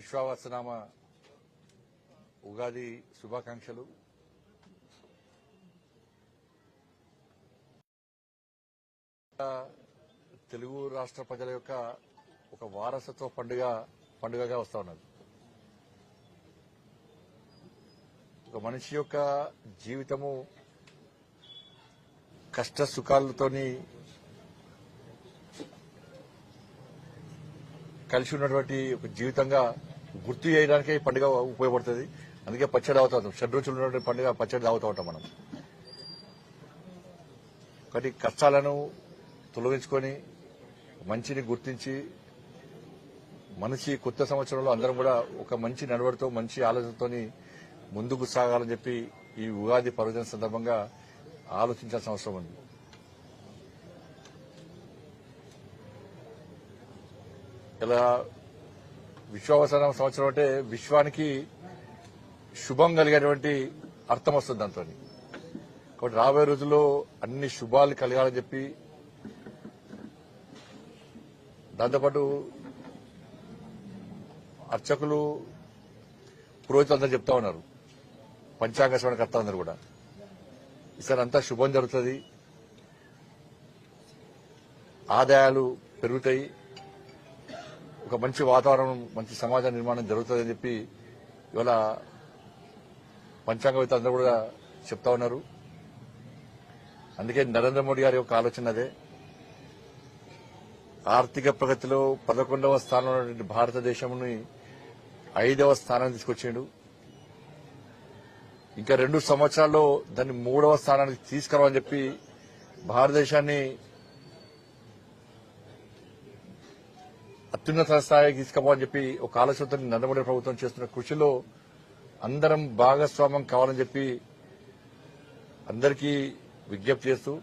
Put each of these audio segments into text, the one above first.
విశ్వావసనామ ఉగాది శుభాకాంక్షలు. తెలుగు రాష్ట్ర ప్రజల యొక్క ఒక వారసత్వ పండుగ పండుగగా వస్తా ఉన్నది. ఒక మనిషి యొక్క జీవితము కష్ట సుఖాలతోని కలిసి ఉన్నటువంటి ఒక జీవితంగా గుర్తు చేయడానికే ఈ పండుగ ఉపయోగపడుతుంది. అందుకే పచ్చడి తాగుతా. ఉంటాం షడ్రుచులు ఉన్నటువంటి పండుగ పచ్చడి తాగుతూ ఉంటాం మనం. ఒకటి కష్టాలను తొలగించుకొని మంచిని గుర్తించి మనిషి కొత్త సంవత్సరంలో అందరం కూడా ఒక మంచి నడవడితో మంచి ఆలోచనతోని ముందుకు సాగాలని చెప్పి ఈ ఉగాది పర్వదిన సందర్భంగా ఆలోచించాల్సిన అవసరం ఉంది. ఇలా విశ్వావసరం సంవత్సరం అంటే విశ్వానికి శుభం కలిగేటువంటి అర్థం వస్తుంది దాంతో. కాబట్టి రాబోయే రోజుల్లో అన్ని శుభాలు కలగాలని చెప్పి దాంతోపాటు అర్చకులు పురోహితులు అందరూ చెప్తా ఉన్నారు. పంచాంగ కర్త అందరూ కూడా. ఈసారి అంతా శుభం జరుగుతుంది. ఆదాయాలు పెరుగుతాయి. ఒక మంచి వాతావరణం మంచి సమాజ నిర్మాణం జరుగుతుందని చెప్పి ఇవాళ పంచాంగవేత్త అందరూ కూడా చెప్తా ఉన్నారు. అందుకే నరేంద్ర మోడీ గారి యొక్క ఆలోచన అదే. ఆర్థిక ప్రగతిలో పదకొండవ స్థానంలో ఉన్నటువంటి భారతదేశంని ఐదవ స్థానానికి తీసుకొచ్చాడు. ఇంకా రెండు సంవత్సరాల్లో దాన్ని మూడవ స్థానానికి తీసుకురావని చెప్పి భారతదేశాన్ని అత్యున్నత స్థాయికి తీసుకోవాలని చెప్పి ఒక ఆలోచనతో నరేంద్ర ప్రభుత్వం చేస్తున్న కృషిలో అందరం భాగస్వామ్యం కావాలని చెప్పి అందరికీ విజ్ఞప్తి చేస్తూ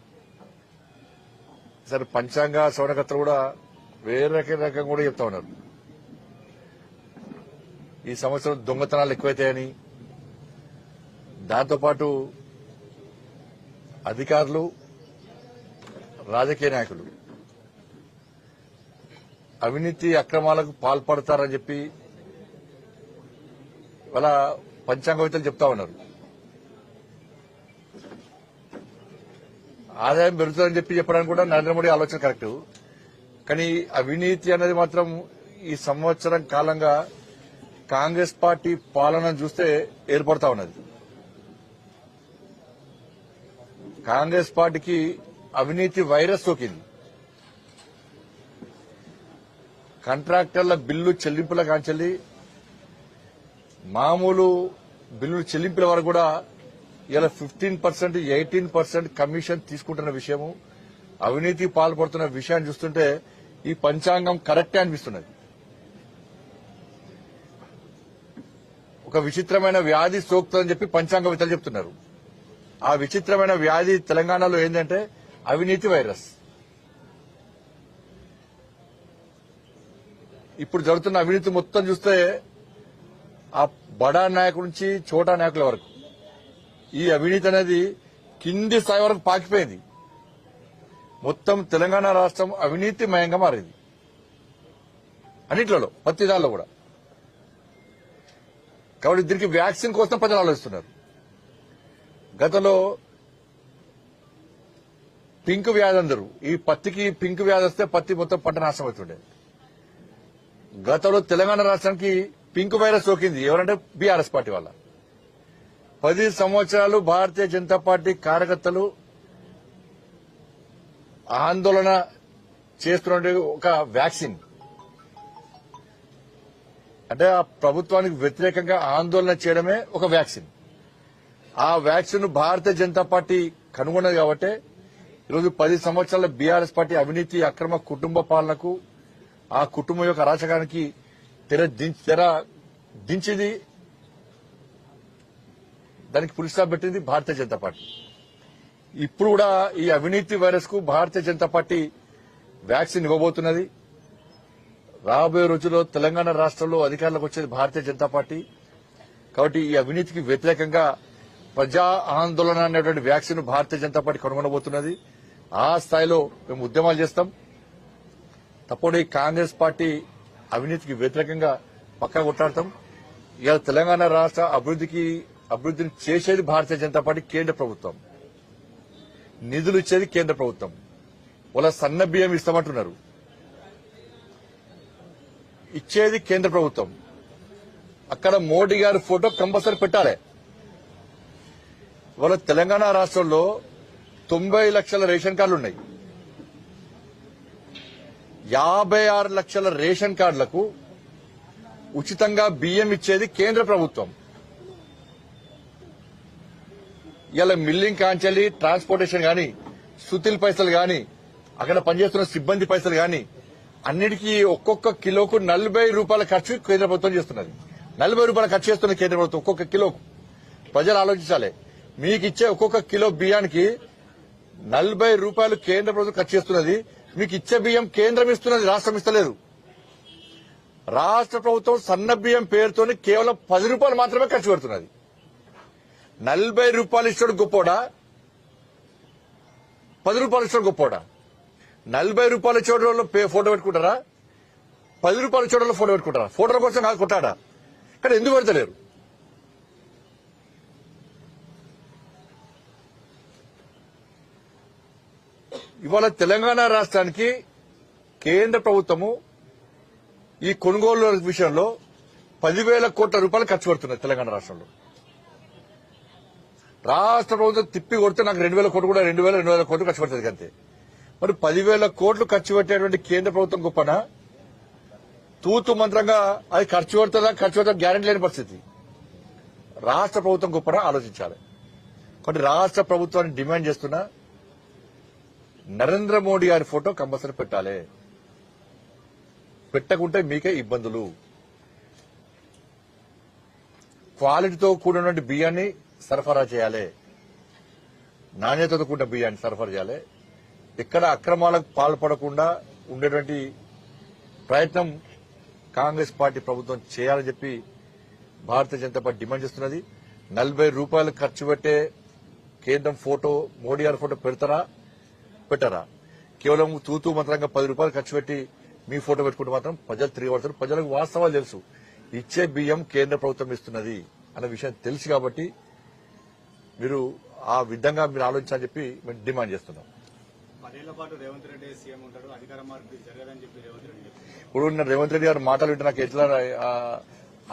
సరే పంచాంగ శ్రవణకర్తలు కూడా వేరే రకంగా కూడా చెప్తా ఉన్నారు. ఈ సంవత్సరం దొంగతనాలు ఎక్కువైతాయని దాంతోపాటు అధికారులు రాజకీయ నాయకులు అవినీతి అక్రమాలకు పాల్పడతారని చెప్పి వాళ్ళ పంచాంగవేత్తలు చెప్తా ఉన్నారు. ఆదాయం పెరుగుతుందని చెప్పి చెప్పడానికి కూడా నరేంద్ర మోడీ ఆలోచన కరెక్ట్. కానీ అవినీతి అనేది మాత్రం ఈ సంవత్సరం కాలంగా కాంగ్రెస్ పార్టీ పాలన చూస్తే ఏర్పడతా ఉన్నది. కాంగ్రెస్ పార్టీకి అవినీతి వైరస్ సోకింది. కాంట్రాక్టర్ల బిల్లు చెల్లింపుల కాంచెల్లి మామూలు బిల్లులు చెల్లింపుల వరకు కూడా ఇలా fifteen percent eighteen percent commission తీసుకుంటున్న విషయము అవినీతి పాల్పడుతున్న విషయాన్ని చూస్తుంటే ఈ పంచాంగం కరెక్టే అనిపిస్తున్నది. ఒక విచిత్రమైన వ్యాధి సోకుతుందని చెప్పి పంచాంగవేత్తలు చెప్తున్నారు. ఆ విచిత్రమైన వ్యాధి తెలంగాణలో ఏంటంటే అవినీతి వైరస్. ఇప్పుడు జరుగుతున్న అవినీతి మొత్తం చూస్తే ఆ బడా నాయకుల నుంచి చోటా నాయకుల వరకు. ఈ అవినీతి అనేది కింది స్థాయి వరకు పాకిపోయింది. మొత్తం తెలంగాణ రాష్ట్రం అవినీతిమయంగా మారింది. అన్నిట్లలో ప్రతి దానిలో కూడా. కాబట్టి దీనికి వ్యాక్సిన్ కోసం ప్రజలు ఆలోచిస్తున్నారు. గతంలో పింక్ వ్యాధి అందరు ఈ పత్తికి పింక్ వ్యాధి వస్తే పత్తి మొత్తం పంట నాశనం అవుతుండేది గతంలో తెలంగాణ రాష్ట్రానికి పింక్ వైరస్ సోకింది. ఎవరంటే బీఆర్ఎస్ పార్టీ వల్ల పది సంవత్సరాలు భారతీయ జనతా పార్టీ కార్యకర్తలు ఆందోళన చేస్తున్న ఒక వ్యాక్సిన్. అంటే ఆ ప్రభుత్వానికి వ్యతిరేకంగా ఆందోళన చేయడమే ఒక వ్యాక్సిన్. ఆ వ్యాక్సిన్ భారతీయ జనతా పార్టీ కనుగొన్నది కాబట్టి ఈరోజు పది సంవత్సరాల బీఆర్ఎస్ పార్టీ అవినీతి అక్రమ కుటుంబ పాలనకు ఆ కుటుంబం యొక్క అరాచకానికి తెర తెర దించింది. దానికి పులిస్టాప్ పెట్టింది భారతీయ జనతా పార్టీ. ఇప్పుడు కూడా ఈ అవినీతి వైరస్కు భారతీయ జనతా పార్టీ వ్యాక్సిన్ ఇవ్వబోతున్నది. రాబోయే రోజుల్లో తెలంగాణ రాష్ట్రంలో అధికారంలోకి వచ్చేది భారతీయ జనతా పార్టీ. కాబట్టి ఈ అవినీతికి వ్యతిరేకంగా ప్రజా ఆందోళన అనేటువంటి వ్యాక్సిన్ భారతీయ జనతా పార్టీ కనుగొనబోతున్నది. ఆ స్థాయిలో మేము ఉద్యమాలు చేస్తాం. తప్పని కాంగ్రెస్ పార్టీ అవినీతికి వ్యతిరేకంగా పక్కా కొట్లాడతాం. ఇవాళ తెలంగాణ రాష్ట్ర అభివృద్ధికి అభివృద్ధిని చేసేది భారతీయ జనతా పార్టీ కేంద్ర ప్రభుత్వం. నిధులు ఇచ్చేది కేంద్ర ప్రభుత్వం. వాళ్ళ సన్న బియ్యం ఇస్తామంటున్నారు. ఇచ్చేది కేంద్ర ప్రభుత్వం. అక్కడ మోడీ గారి ఫోటో కంపల్సరీ పెట్టాలి. వాళ్ళ తెలంగాణ రాష్ట్రంలో తొంభై లక్షల రేషన్ కార్డులు ఉన్నాయి. యాభై ఆరు లక్షల రేషన్ కార్డులకు ఉచితంగా బియ్యం ఇచ్చేది కేంద్ర ప్రభుత్వం. ఇలా మిల్లింగ్ కాంచెల్లి ట్రాన్స్పోర్టేషన్ గాని సుతిల్ పైసలు గాని అక్కడ పనిచేస్తున్న సిబ్బంది పైసలు గాని అన్నిటికీ ఒక్కొక్క కిలోకు నలభై రూపాయల ఖర్చు కేంద్ర ప్రభుత్వం చేస్తున్నది. నలభై రూపాయల ఖర్చు చేస్తున్న కేంద్ర ప్రభుత్వం ఒక్కొక్క కిలోకు. ప్రజలు ఆలోచించాలి. మీకు ఇచ్చే ఒక్కొక్క కిలో బియ్యానికి నలభై రూపాయలు కేంద్ర ప్రభుత్వం ఖర్చు చేస్తున్నది. మీకు ఇచ్చే బియ్యం కేంద్రం ఇస్తున్నది రాష్ట్రం ఇస్తలేదు. రాష్ట్ర ప్రభుత్వం సన్న బియ్యం పేరుతోని కేవలం పది రూపాయలు మాత్రమే ఖర్చు పెడుతున్నది. నలభై రూపాయలు ఇచ్చాడు గొప్పోడా? పది రూపాయలు ఇచ్చాడు గొప్పోడా? నలభై రూపాయల చోటలో ఫోటో పెట్టుకుంటారా? పది రూపాయల చోటలో ఫోటో పెట్టుకుంటారా? ఫోటోల కోసం కాదు కొట్టాడా? కానీ ఎందుకు పెడతలేరు? ఇవాళ తెలంగాణ రాష్ట్రానికి కేంద్ర ప్రభుత్వము ఈ కొనుగోలు విషయంలో పదివేల కోట్ల రూపాయలు ఖర్చు పెడుతున్నాయి తెలంగాణ రాష్ట్రంలో. రాష్ట్ర ప్రభుత్వం తిప్పి కొడితే నాకు రెండు వేల కోట్లు కూడా రెండు వేల రెండు వేల కోట్లు ఖర్చు పెడుతుంది అంతే మరి పదివేల కోట్లు ఖర్చు పెట్టేటువంటి కేంద్ర ప్రభుత్వం గొప్పన? తూతు మంత్రంగా అది ఖర్చు పెడుతుందా ఖర్చు పెడతా గ్యారెంటీ లేని పరిస్థితి. రాష్ట్ర ప్రభుత్వం గొప్పన? ఆలోచించాలి. కాబట్టి రాష్ట్ర ప్రభుత్వాన్ని డిమాండ్ చేస్తున్నా నరేంద్ర మోడీ గారి ఫోటో కంపల్సరీ పెట్టాలి. పెట్టకుంటే మీకే ఇబ్బందులు. క్వాలిటీతో కూడినటువంటి బియ్యాన్ని సరఫరా చేయాలి. నాణ్యతతో కూడిన బియ్యాన్ని సరఫరా చేయాలి. ఇక్కడ అక్రమాలకు పాల్పడకుండా ఉండేటువంటి ప్రయత్నం కాంగ్రెస్ పార్టీ ప్రభుత్వం చేయాలని చెప్పి భారతీయ జనతా పార్టీ డిమాండ్ చేస్తున్నది. నలభై రూపాయలు ఖర్చు పెట్టే కేంద్రం ఫోటో మోడీ గారి ఫోటో పెడతారా? పెట్టారా? కేవలం తూతూ మంత్రంగా పది రూపాయలు ఖర్చు పెట్టి మీ ఫోటో పెట్టుకుంటే మాత్రం ప్రజలు తిరిగి ప్రజలకు వాస్తవాలు తెలుసు. ఇచ్చే బియ్యం కేంద్ర ప్రభుత్వం ఇస్తున్నది అన్న విషయం తెలుసు కాబట్టి మీరు ఆ విధంగా మీరు ఆలోచించాలని చెప్పి మేము డిమాండ్ చేస్తున్నాం. ఇప్పుడు ఉన్న రేవంత్ రెడ్డి గారి మాటలు వింటే నాకు ఎట్లా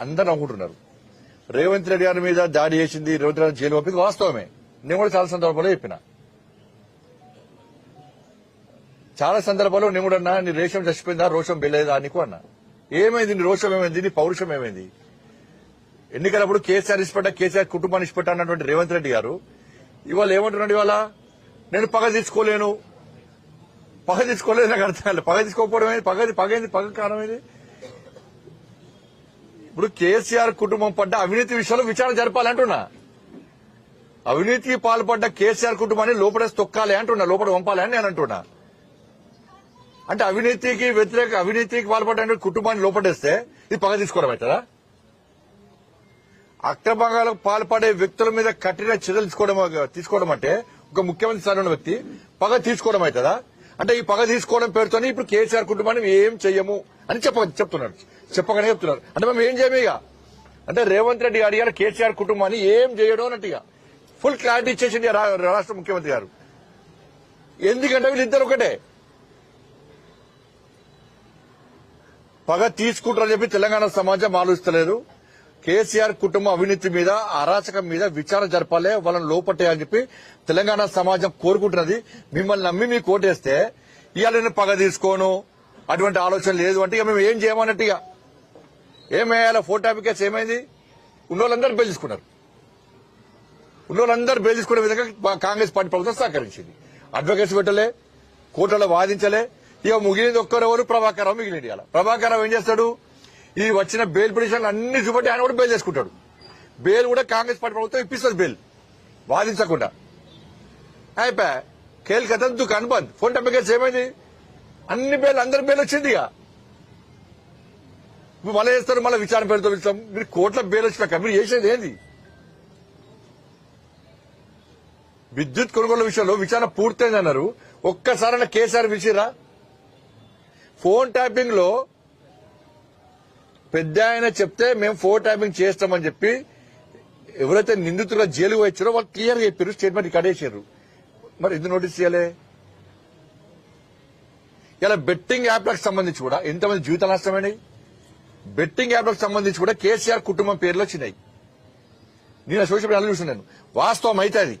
అందరూ నవ్వుకుంటున్నారు. రేవంత్ రెడ్డి గారి మీద దాడి చేసింది రేవంత్ రెడ్డి జైలు పంపింది వాస్తవమే. నేను కూడా చాలా సందర్భాల్లో చెప్పిన. చాలా సందర్భాల్లో నేను కూడా అన్నా నీ రేషం చచ్చిపోయిందా రోషం వెళ్ళేదా నీకు అన్నా. ఏమైంది నీ రోషం ఏమైంది నీ పౌరుషం ఏమైంది? ఎన్నికలప్పుడు కేసీఆర్ ఇష్టపడ్డా కేసీఆర్ కుటుంబాన్ని ఇష్టపడ్డా అన్నటువంటి రేవంత్ రెడ్డి గారు. ఇవాళ ఏమంటున్నాడు ఇవాళ? నేను పగ తీసుకోలేను. పగ తీసుకోలేదు నాకు అర్థం కాలేదు. పగ తీసుకోకపోవడం ఏంది? పగ పగైంది పగ కారణం ఏంది? ఇప్పుడు కేసీఆర్ కుటుంబం పడ్డ అవినీతి విషయంలో విచారణ జరపాలంటున్నా అవినీతికి పాల్పడ్డ కేసీఆర్ కుటుంబాన్ని లోపల తొక్కాలి అంటున్నా లోపల పంపాలని అని నేను అంటున్నా. అంటే అవినీతికి వ్యతిరేక అవినీతికి పాల్పడే కుటుంబాన్ని లోపడేస్తే ఇది పగ తీసుకోవడం అవుతుందా? అక్రమాలకు పాల్పడే వ్యక్తుల మీద కఠిన చర్యలు తీసుకోవడం తీసుకోవడం అంటే ఒక ముఖ్యమంత్రి స్థాయి ఉన్న వ్యక్తి పగ తీసుకోవడం అవుతుందా? అంటే ఈ పగ తీసుకోవడం పేరుతోనే ఇప్పుడు కేసీఆర్ కుటుంబాన్ని ఏం చెయ్యము అని చెప్ప చెప్తున్నారు. చెప్పగానే చెప్తున్నారు. అంటే మేము ఏం చేయము ఇక? అంటే రేవంత్ రెడ్డి గారు ఇవాళ కేసీఆర్ కుటుంబాన్ని ఏం చేయడం అన్నట్టుగా ఫుల్ క్లారిటీ ఇచ్చేసింది రాష్ట్ర ముఖ్యమంత్రి గారు. ఎందుకంటే వీళ్ళిద్దరు ఒకటే. పగ తీసుకుంటారని చెప్పి తెలంగాణ సమాజం ఆలోచిస్తలేదు. కేసీఆర్ కుటుంబ అవినీతి మీద అరాచకం మీద విచారణ జరపాలే వాళ్ళని లోపట్టేయాలని చెప్పి తెలంగాణ సమాజం కోరుకుంటున్నది. మిమ్మల్ని నమ్మి మీకు ఓటేస్తే ఇవాళ నేను పగ తీసుకోను. అటువంటి ఆలోచన లేదు అంటే ఇక మేము ఏం చేయమన్నట్టు ఇక. ఏమేయాల ఫోటో కేసు ఏమైంది? ఉన్నోళ్ళందరూ బెయిల్ ఉన్నోళ్ళందరూ బెయిల్ విధంగా కాంగ్రెస్ పార్టీ ప్రభుత్వం సహకరించింది. అడ్వకేట్స్ పెట్టలే కోర్టులో వాదించలే ఇక మిగిలింది ఒక్కరెవరు ప్రభాకర్ రావు మిగిలింది ఇలా ప్రభాకర్ రావు ఏం చేస్తాడు? ఈ వచ్చిన బెయిల్ పిటిషన్లు అన్ని చూపెట్టి ఆయన కూడా బెయిల్ చేసుకుంటాడు. బెయిల్ కూడా కాంగ్రెస్ పార్టీ ప్రభుత్వం ఇప్పిస్తుంది బెయిల్. వాదించకుండా. అయిపోయా కేల్ కథ దుకాన్ బంద్. ఫోన్ టెంపకేసి ఏమైంది? అన్ని బెయిల్ అందరి బెయిల్ వచ్చింది ఇక. మళ్ళీ చేస్తారు మళ్ళీ విచారణ పేరుతో ఇస్తాం మీరు కోట్ల బెయిల్ వచ్చినాక మీరు చేసేది ఏంది? విద్యుత్ కొనుగోలు విషయంలో విచారణ పూర్తయిందన్నారు. ఒక్కసారైనా కేసీఆర్ పిలిచిరా ఫోన్ ట్యాపింగ్లో పెద్ద ఆయన చెప్తే మేము ఫోన్ ట్యాపింగ్ చేస్తామని చెప్పి ఎవరైతే నిందితులుగా జైలుకు వచ్చారో వాళ్ళు క్లియర్గా చెప్పారు స్టేట్మెంట్ రికార్డ్ మరి ఎందుకు నోటీస్ చేయాలి ఇలా బెట్టింగ్ యాప్లకు సంబంధించి కూడా ఎంతమంది జీవితాలు నష్టమైనాయి? బెట్టింగ్ యాప్లకు సంబంధించి కూడా కేసీఆర్ కుటుంబం పేర్లు వచ్చినాయి. నేను సోషల్ మీడియాలో చూస్తున్నాను వాస్తవం అయితే అది.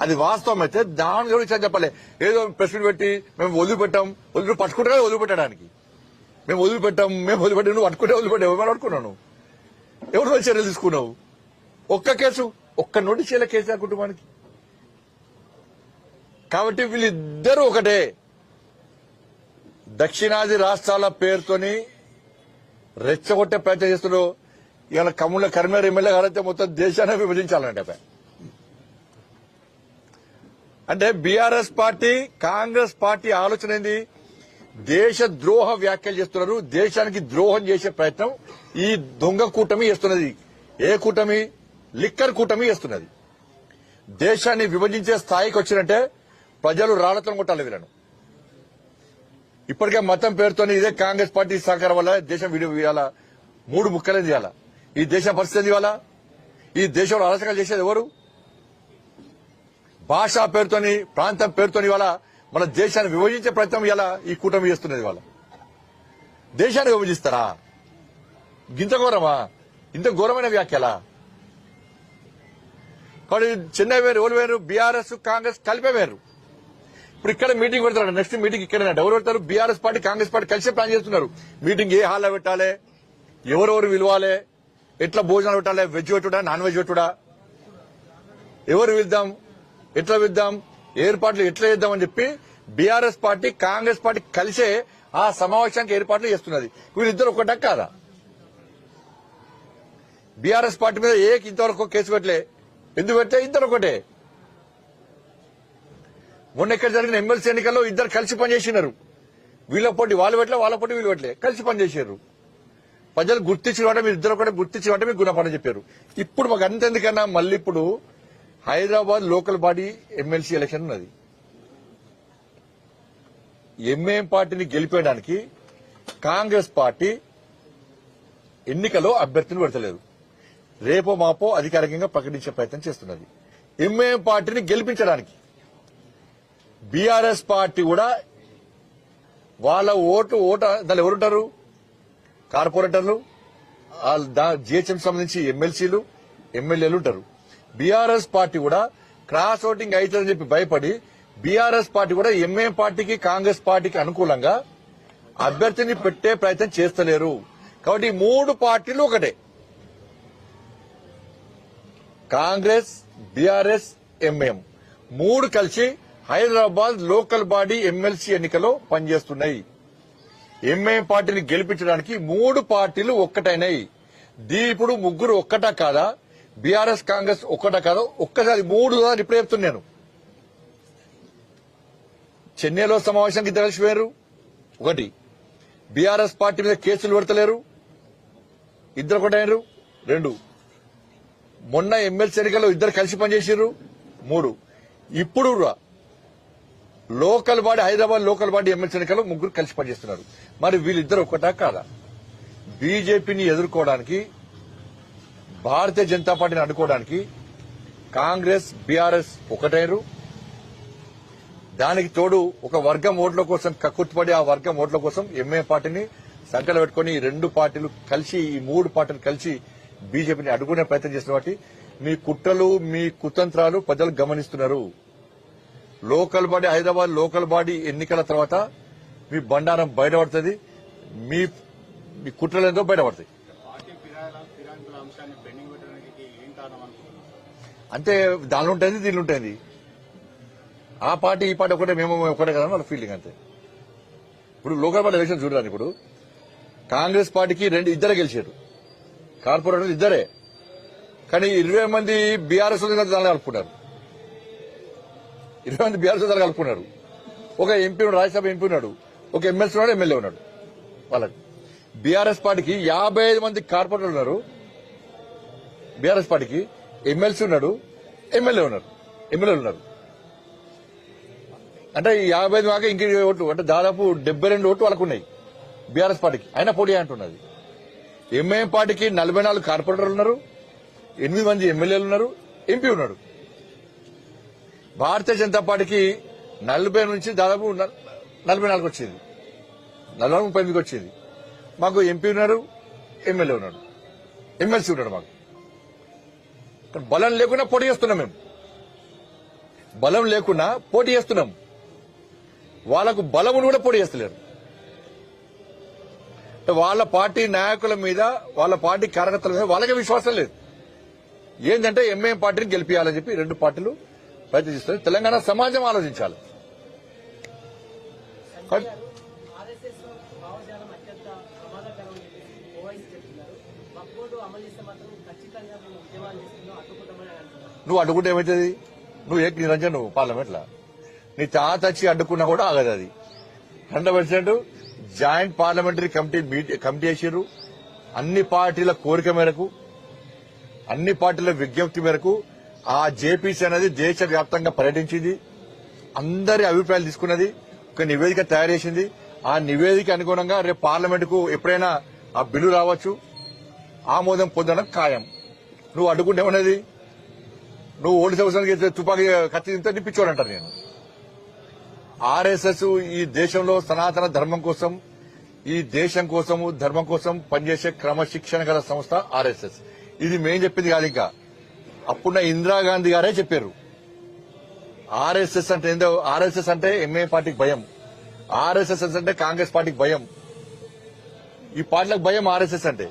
అది వాస్తవం అయితే దాని గురించి అని చెప్పాలి. ఏదో ప్రెస్ మీట్ పెట్టి మేము వదిలిపెట్టాం. వదిలి పట్టుకుంటే వదిలిపెట్టడానికి. మేము వదిలిపెట్టాం మేము వదిలిపెట్టాం నువ్వు పట్టుకుంటే వదిలిపెట్టావు ఎవరు పట్టుకున్నాను ఎవరు చర్యలు తీసుకున్నావు? ఒక్క కేసు ఒక్క నోటీస్ చేయలే కేసీఆర్ కుటుంబానికి. కాబట్టి వీళ్ళిద్దరూ ఒకటే. దక్షిణాది రాష్ట్రాల పేరుతోని రెచ్చగొట్టే ప్రయత్నం చేస్తున్నారు. ఇవాళ కమ్ముల కరీంనగర్ ఎమ్మెల్యే గారైతే మొత్తం దేశాన్ని విభజించాలంటే అంటే బీఆర్ఎస్ పార్టీ కాంగ్రెస్ పార్టీ ఆలోచన ఏంది? దేశ ద్రోహ వ్యాఖ్యలు చేస్తున్నారు. దేశానికి ద్రోహం చేసే ప్రయత్నం ఈ దొంగ కూటమి చేస్తున్నది. ఏ కూటమి? లిక్కర్ కూటమి చేస్తున్నది. దేశాన్ని విభజించే స్థాయికి వచ్చినట్టే ప్రజలు రాళ్ళతో కొట్టాలి వీళ్ళను. ఇప్పటికే మతం పేరుతోని ఇదే కాంగ్రెస్ పార్టీ సహకారం వల్ల దేశం విడి ఇవాళ మూడు ముక్కలేదు ఇవాళ. ఈ దేశం పరిస్థితి ఇవాళ? ఈ దేశంలో అలసకాలు చేసేది ఎవరు? భాష పేరుతోని ప్రాంతం పేరుతోని ఇవాళ మన దేశాన్ని విభజించే ప్రయత్నం ఇలా ఈ కూటమి చేస్తున్నది ఇవాళ. దేశాన్ని విభజిస్తారా? ఇంత ఘోరమా? ఇంత ఘోరమైన వ్యాఖ్యలా? కాబట్టి చెన్నై వేరు ఓలు వేరు బీఆర్ఎస్ కాంగ్రెస్ కలిపే వేరు. ఇప్పుడు ఇక్కడ మీటింగ్ పెడతారు నెక్స్ట్ మీటింగ్ ఇక్కడ ఎవరు పెడతారు బీఆర్ఎస్ పార్టీ కాంగ్రెస్ పార్టీ కలిసే ప్లాన్ చేస్తున్నారు. మీటింగ్ ఏ హాల్లో పెట్టాలి? ఎవరెవరు విలువాలి? ఎట్లా భోజనాలు పెట్టాలి? వెజ్ పెట్టుడా? నాన్ వెజ్ పెట్టుడా? ఎవరు వెళ్దాం? ఎట్లా విద్దాం ఏర్పాట్లు ఎట్లా చేద్దామని చెప్పి బీఆర్ఎస్ పార్టీ కాంగ్రెస్ పార్టీ కలిసే ఆ సమావేశానికి ఏర్పాట్లు చేస్తున్నది. వీళ్ళిద్దరు ఒకటా కాదా? బీఆర్ఎస్ పార్టీ మీద ఏ ఇంతవరకు కేసు పెట్టలే? ఎందుకు పెట్టే ఇద్దరు ఒకటే. మొన్న ఇక్కడ జరిగిన ఎమ్మెల్సీ ఎన్నికల్లో ఇద్దరు కలిసి పనిచేసినారు. వీళ్ళ పోటీ వాళ్ళు పెట్టలే వాళ్ళ పోటీ వీళ్ళు పెట్టలే. కలిసి పనిచేసారు ప్రజలు గుర్తించిన వాటే మీరు ఇద్దరు కూడా గుర్తించిన వాటే మీకు గుణపడని చెప్పారు. ఇప్పుడు మాకు అంత ఎందుకన్నా మళ్ళీ ఇప్పుడు Hyderabad local body MLC election ఉన్నది. ఎంఏఎం పార్టీని గెలిపేయడానికి కాంగ్రెస్ పార్టీ ఎన్నికలో అభ్యర్థులు పెడతలేదు. రేపో మాపో అధికారికంగా ప్రకటించే ప్రయత్నం చేస్తున్నది. ఎంఏఎం పార్టీని గెలిపించడానికి బీఆర్ఎస్ పార్టీ కూడా వాళ్ళ ఓటు ఓట దాని ఎవరుంటారు? కార్పొరేటర్లు జిహెచ్ఎం సంబంధించి ఎమ్మెల్సీలు ఎమ్మెల్యేలు ఉంటారు. బీఆర్ఎస్ పార్టీ కూడా క్రాస్ ఓటింగ్ అవుతుందని చెప్పి భయపడి బీఆర్ఎస్ పార్టీ కూడా ఎంఏ పార్టీకి కాంగ్రెస్ పార్టీకి అనుకూలంగా అభ్యర్థిని పెట్టే ప్రయత్నం చేస్తలేరు. కాబట్టి మూడు పార్టీలు ఒకటే. కాంగ్రెస్ బీఆర్ఎస్ ఎంఎం మూడు కలిసి హైదరాబాద్ లోకల్ బాడీ ఎమ్మెల్సీ ఎన్నికలో పనిచేస్తున్నాయి. ఎంఐఎం పార్టీని గెలిపించడానికి మూడు పార్టీలు ఒక్కటైనాయి. దీపుడు ముగ్గురు ఒక్కటా కాదా? బీఆర్ఎస్ కాంగ్రెస్ ఒక్కట కాదు ఒక్కసారి మూడు సార్లు ఇప్పుడే చెప్తున్నాను చెన్నైలో సమావేశానికి ఇద్దరు కలిసి వేరు ఒకటి బీఆర్ఎస్ పార్టీ మీద కేసులు పెడతలేరు. ఇద్దరు ఒకటైనరు రెండు మొన్న ఎమ్మెల్సీ ఎన్నికల్లో ఇద్దరు కలిసి పనిచేసారు మూడు ఇప్పుడు local body Hyderabad local body MLC ఎన్నికల్లో ముగ్గురు కలిసి పనిచేస్తున్నారు. మరి వీళ్ళిద్దరు ఒకటా కాదా? బీజేపీని ఎదుర్కోవడానికి భారతీయ జనతా పార్టీని అడ్డుకోవడానికి కాంగ్రెస్ బీఆర్ఎస్ ఒకటైరు దానికి తోడు ఒక వర్గం ఓట్ల కోసం కక్కుర్తిపడి ఆ వర్గం ఓట్ల కోసం ఎంఏ పార్టీని సంఖ్యలో పెట్టుకుని ఈ రెండు పార్టీలు కలిసి ఈ మూడు పార్టీలు కలిసి బీజేపీని అడ్డుకునే ప్రయత్నం చేసిన వాటి మీ కుట్రలు మీ కుతంత్రాలు ప్రజలు గమనిస్తున్నారు. Local body Hyderabad local body ఎన్నికల తర్వాత మీ బండారం బయటపడుతుంది. మీ మీ కుట్రలు బయటపడతాయి పార్టీ ఫిరాయిల ఫిరాయింపుల అంశాన్ని పెండింగ్ పెట్టడానికి ఏం కారణం అనుకుంటున్నారు అంటే దానిలో ఉంటుంది దీనిలో ఉంటుంది. ఆ పార్టీ ఈ పార్టీ ఒకటే మేము ఒకటే కదా వాళ్ళ ఫీలింగ్ అంతే. ఇప్పుడు లోకల్ బాడీ ఎలక్షన్ చూడరాని ఇప్పుడు. కాంగ్రెస్ పార్టీకి రెండు ఇద్దరే గెలిచారు. కార్పొరేటర్లు ఇద్దరే. కానీ ఇరవై మంది బీఆర్ఎస్ దానిలో కలుపుకున్నారు ఇరవై మంది బీఆర్ఎస్ దానిలో కలుపుకున్నారు ఒక ఎంపీ రాజ్యసభ ఎంపీ ఉన్నాడు ఒక ఎమ్మెల్సీ ఉన్నాడు ఎమ్మెల్యే ఉన్నాడు. వాళ్ళకి బీఆర్ఎస్ పార్టీకి యాభై ఐదు మంది కార్పొరేటర్లు ఉన్నారు. బీఆర్ఎస్ పార్టీకి ఎమ్మెల్సీ ఉన్నాడు ఎమ్మెల్యే ఉన్నారు ఎమ్మెల్యేలు ఉన్నారు. అంటే ఈ యాభై ఐదు కాక ఇంక ఓట్లు అంటే దాదాపు డెబ్బై రెండు ఓట్లు వాళ్ళకు ఉన్నాయి బీఆర్ఎస్ పార్టీకి. ఆయన పోటీ అంటున్నది. ఎంఐఎం పార్టీకి నలభై నాలుగు కార్పొరేటర్లు ఉన్నారు ఎనిమిది మంది ఎమ్మెల్యేలు ఉన్నారు ఎంపీ ఉన్నాడు. భారతీయ జనతా పార్టీకి నలభై నుంచి దాదాపు నలభై నాలుగు వచ్చేది. నలభై ముప్పై ఎనిమిదికి వచ్చేది. మాకు ఎంపీ ఉన్నారు ఎమ్మెల్యే ఉన్నాడు. ఎమ్మెల్సీ ఉన్నాడు మాకు. బలం లేకుండా పోటీ చేస్తున్నాం మేము. బలం లేకుండా పోటీ చేస్తున్నాం. వాళ్ళకు బలమును కూడా పోటీ చేస్తలేరు. వాళ్ళ పార్టీ నాయకుల మీద వాళ్ళ పార్టీ కార్యకర్తల మీద వాళ్ళకే విశ్వాసం లేదు. ఏంటంటే ఎంఐఎం పార్టీని గెలిపించాలని చెప్పి రెండు పార్టీలు ప్రయత్నిస్తారు తెలంగాణ సమాజం ఆలోచించాలి. నువ్వు అడ్డుకుంటే ఏమవుతుంది నువ్వు ఏక్ నిరంజన్ నువ్వు పార్లమెంట్లో నీ తాత వచ్చి అడ్డుకున్నా కూడా ఆగదు అది. Hundred percent joint parliamentary committee మీటి committee వేసారు అన్ని పార్టీల కోరిక మేరకు అన్ని పార్టీల విజ్ఞప్తి మేరకు ఆ జేపీసీ అనేది దేశ వ్యాప్తంగా పర్యటించింది. అందరి అభిప్రాయాలు తీసుకున్నది. ఒక నివేదిక తయారు చేసింది. ఆ నివేదిక అనుగుణంగా రేపు పార్లమెంటుకు ఎప్పుడైనా ఆ బిల్లు రావచ్చు. ఆమోదం పొందడం ఖాయం. నువ్వు అడ్డుకుంటే ఏమన్నది నువ్వు ఓడి సంవత్సరానికి తుపాకీ కత్తి తింటే నిప్పించోడంటారు నేను. ఆర్ఎస్ఎస్ ఈ దేశంలో సనాతన ధర్మం కోసం ఈ దేశం కోసము ధర్మం కోసం పనిచేసే క్రమశిక్షణ గల సంస్థ ఆర్ఎస్ఎస్. ఇది మేం చెప్పింది కాదు ఇంకా. అప్పుడున్న ఇందిరాగాంధీ గారే చెప్పారు. ఆర్ఎస్ఎస్ అంటే ఏందో ఆర్ఎస్ఎస్ అంటే ఎంఏ పార్టీకి భయం. ఆర్ఎస్ఎస్ అంటే కాంగ్రెస్ పార్టీకి భయం. ఈ పార్టీలకు భయం ఆర్ఎస్ఎస్ అంటే.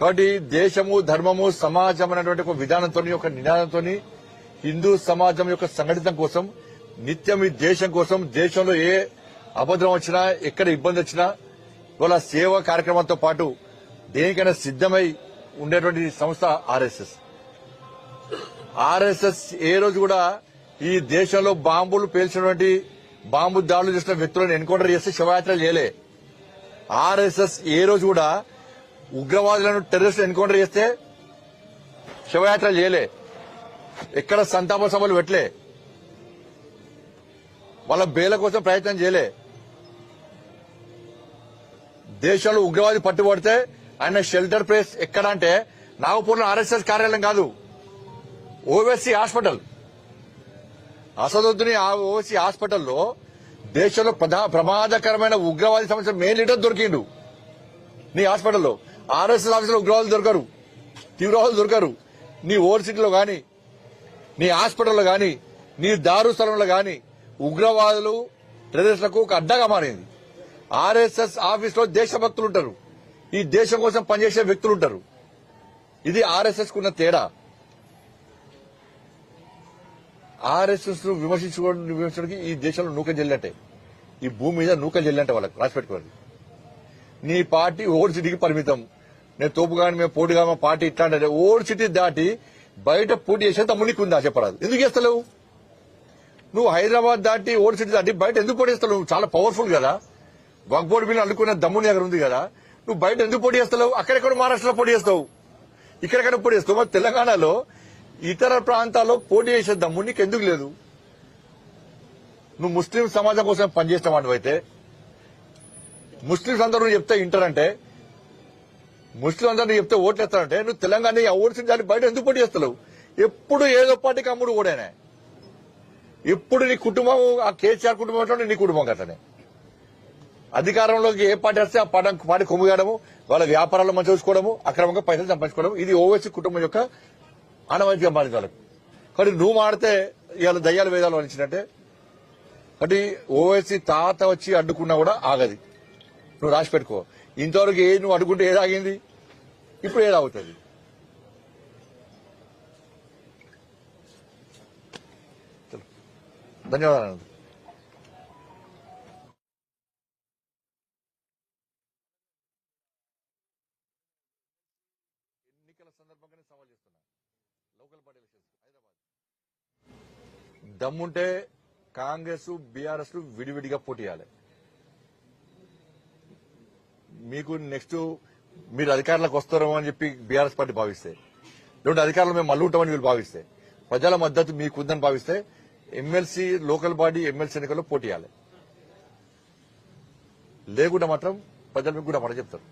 కాబట్టి దేశము ధర్మము సమాజం అనేటువంటి ఒక విధానంతో ఒక నినాదంతో హిందూ సమాజం యొక్క సంఘటితం కోసం నిత్యం ఈ దేశం కోసం దేశంలో ఏ అభద్రం వచ్చినా ఎక్కడ ఇబ్బంది వచ్చినా ఇవాళ సేవా కార్యక్రమంతో పాటు దేనికైనా సిద్దమై ఉండేటువంటి సంస్థ ఆర్ఎస్ఎస్. ఆర్ఎస్ఎస్ ఏ రోజు కూడా ఈ దేశంలో బాంబులు పేల్చినటువంటి బాంబు దాడులు చేసిన వ్యక్తులను ఎన్కౌంటర్ చేస్తే శివయాత్ర చేయలే. ఆర్ఎస్ఎస్ ఏ రోజు కూడా ఉగ్రవాదులను టెర్రరిస్ట్ ఎన్కౌంటర్ చేస్తే శవయాత్రలు చేయలే. ఎక్కడ సంతాప సభలు పెట్టలే. వాళ్ళ బేల కోసం ప్రయత్నం చేయలే. దేశంలో ఉగ్రవాది పట్టుబడితే ఆయన షెల్టర్ ప్లేస్ ఎక్కడ అంటే నాగపూర్లో ఆర్ఎస్ఎస్ కార్యాలయం కాదు ఓవైసీ హాస్పిటల్. అసదుద్దీన్ ఓవైసీ హాస్పిటల్లో దేశంలో ప్రధా ప్రమాదకరమైన ఉగ్రవాది సమస్య మెయిన్ లీడర్ దొరికిండు. నీ హాస్పిటల్లో. ఆర్ఎస్ఎస్ ఆఫీసులో ఉగ్రవాదులు దొరకరు. తీవ్రవాదులు దొరకరు. నీ ఓవర్సిటీలో కానీ నీ హాస్పిటల్లో కానీ నీ దారు స్థలంలో కానీ ఉగ్రవాదులు టెర్రరిస్టులకు ఒక అడ్డగా మారింది. ఆర్ఎస్ఎస్ ఆఫీసులో దేశభక్తులు ఉంటారు. ఈ దేశం కోసం పనిచేసే వ్యక్తులు ఉంటారు. ఇది ఆర్ఎస్ఎస్ కున్న తేడా. ఆర్ఎస్ఎస్ను విమర్శించుకోవడం విమర్శించడానికి ఈ దేశంలో నూకలు చెల్లంటే ఈ భూమి మీద నూక చెల్లంటే వాళ్ళకి రాసి పెట్టుకోవాలి నీ పార్టీ ఓల్డ్ సిటీకి పరిమితం. నేను తోపుగాని మేము పోటీగా మా పార్టీ ఇట్లా అంటే ఓల్డ్ సిటీ దాటి బయట పోటీ చేసే తమ్మునికి ఉందా చెప్పరాదు ఎందుకు చేస్తలేవు? నువ్వు హైదరాబాద్ దాటి ఓల్డ్ సిటీ దాటి బయట ఎందుకు పోటీ చేస్తావు నువ్వు చాలా పవర్ఫుల్ కదా. వగ్బోర్డు మీద అనుకున్న దమ్ముని దగ్గర ఉంది కదా. నువ్వు బయట ఎందుకు పోటీ చేస్తావు అక్కడెక్కడ మహారాష్ట్రలో పోటీ చేస్తావు? ఇక్కడెక్కడ పోటీ చేస్తావు? మరి తెలంగాణలో ఇతర ప్రాంతాల్లో పోటీ చేసే దమ్ము నీకు ఎందుకు లేదు? నువ్వు ముస్లిం సమాజం కోసం పనిచేసిన వాడు ముస్లింస్ అందరూ నువ్వు చెప్తే ఇంటర్ అంటే అందరూ నువ్వు చెప్తే ఓట్లు వేస్తారంటే నువ్వు తెలంగాణ ఓడిసిన దాన్ని బయట ఎందుకు పోటీ చేస్తలేవు? ఎప్పుడు ఏదో పార్టీకి అమ్ముడు కూడానే ఎప్పుడు నీ కుటుంబం ఆ కేసీఆర్ కుటుంబం అట్లా నీ కుటుంబం గట్టనే అధికారంలోకి ఏ పార్టీ వస్తే ఆ పార్టీ పాటి కొమ్ముగాడము వాళ్ళ వ్యాపారాలు మంచి చూసుకోవడము అక్రమంగా పైసలు సంపాదించుకోవడం ఇది ఓవైసీ కుటుంబం యొక్క ఆనవాయితీగా మారింది వాళ్ళకి. కానీ నువ్వు మాడితే ఇవాళ దయ్యాలు వేదాలు వలిచినట్టే కాబట్టి ఓవైసీ తాత వచ్చి అడ్డుకున్నా కూడా ఆగది. నువ్వు రాసి పెట్టుకో. ఇంతవరకు ఏది నువ్వు అడ్డుకుంటే ఏదాగింది ఆగింది? ఇప్పుడు ఏది అవుతుంది. ధన్యవాదాలు. ఎన్నికల సందర్భంగానే సవాల్ చేస్తున్నా. Local body elections Hyderabad. దమ్ముంటే కాంగ్రెస్ బీఆర్ఎస్ విడివిడిగా పోటీ చేయాలి. మీకు నెక్స్ట్ మీరు అధికారులకు వస్తారేమో అని చెప్పి బీఆర్ఎస్ పార్టీ భావిస్తే లేకుంటే అధికారులు మేము మళ్ళీ ఉంటామని వీళ్ళు భావిస్తే ప్రజల మద్దతు మీకుందని భావిస్తే ఎమ్మెల్సీ లోకల్ బాడీ ఎమ్మెల్సీ ఎన్నికల్లో పోటీ చేయాలి. లేకుండా మాత్రం ప్రజలు మీకు కూడా మాట చెప్తారు.